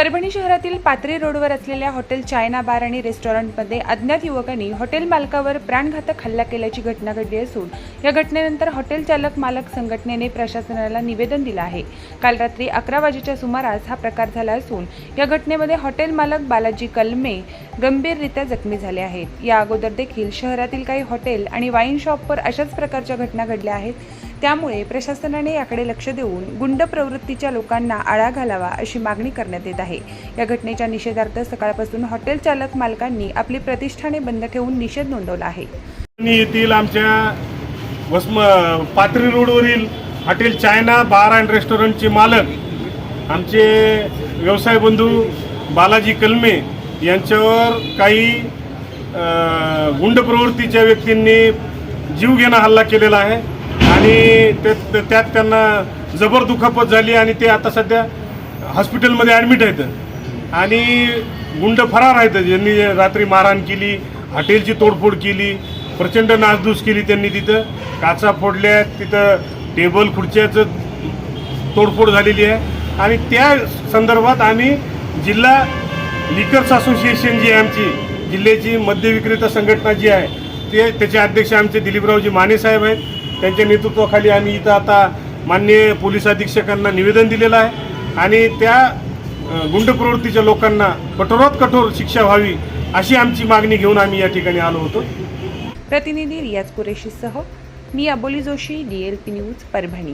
परभणी शहरातील पात्री रोडवर असलेल्या हॉटेल चायना बार आणि रेस्टॉरंटमध्ये अज्ञात युवकांनी हॉटेल मालकावर प्राणघातक हल्ला केल्याची घटना घडली असून या घटनेनंतर हॉटेल चालक मालक संघटनेने प्रशासनाला निवेदन दिलं आहे. काल रात्री अकरा वाजेच्या सुमारास हा प्रकार झाला असून या घटनेमध्ये हॉटेल मालक बालाजी कलमे गंभीररित्या जखमी झाले आहेत. या अगोदर देखील शहरातील काही हॉटेल आणि वाईन शॉपवर अशाच प्रकारच्या घटना घडल्या आहेत. त्यामुळे प्रशासनाने याकडे लक्ष देऊन गुंड प्रवृत्तीच्या लोकांना आळा घालावा अशी मागणी करण्यात येत आहे. या घटनेच्या निषेधार्थ सकाळपासून हॉटेल चालक मालकांनी आपली प्रतिष्ठाने बंद ठेवून निषेध नोंदवला आहे. येथील आमच्या वसम पाथरी रोडवरील हॉटेल चायना बार अँड रेस्टॉरंटचे मालक आमचे व्यवसाय बंधू बालाजी कलमे यांच्यावर काही गुंड प्रवृत्तीच्या व्यक्तींनी जीवघेणा हल्ला केलेला आहे. आणि त्यात त्यात त्यांना जबर दुखापत झाली आणि ते आता सध्या हॉस्पिटलमध्ये ॲडमिट आहेत. आणि गुंड फरार आहेत. ज्यांनी रात्री मारहाण केली हॉटेलची तोडफोड केली प्रचंड नासधूस केली त्यांनी तिथं. काचा फोडल्या तिथं टेबल खुर्च्याचं तोडफोड झालेली आहे. आणि त्या संदर्भात आम्ही जिल्हा लिकर्स असोसिएशन जी आहे आमची जिल्ह्याची मद्य विक्रेता संघटना जी आहे ते त्याचे अध्यक्ष आमचे दिलीपरावजी माने साहेब आहेत. त्यांच्या नेतृत्वाखाली आम्ही इथं आता मान्य पोलीस अधीक्षकांना निवेदन दिलेलं आहे. आणि त्या गुंड प्रवृत्तीच्या लोकांना कठोरात कठोर शिक्षा व्हावी अशी आमची मागणी घेऊन आम्ही या ठिकाणी आलो होतो. प्रतिनिधी रियाज कुरेशीसह मी Aboli Joshi D L P news Parbhani.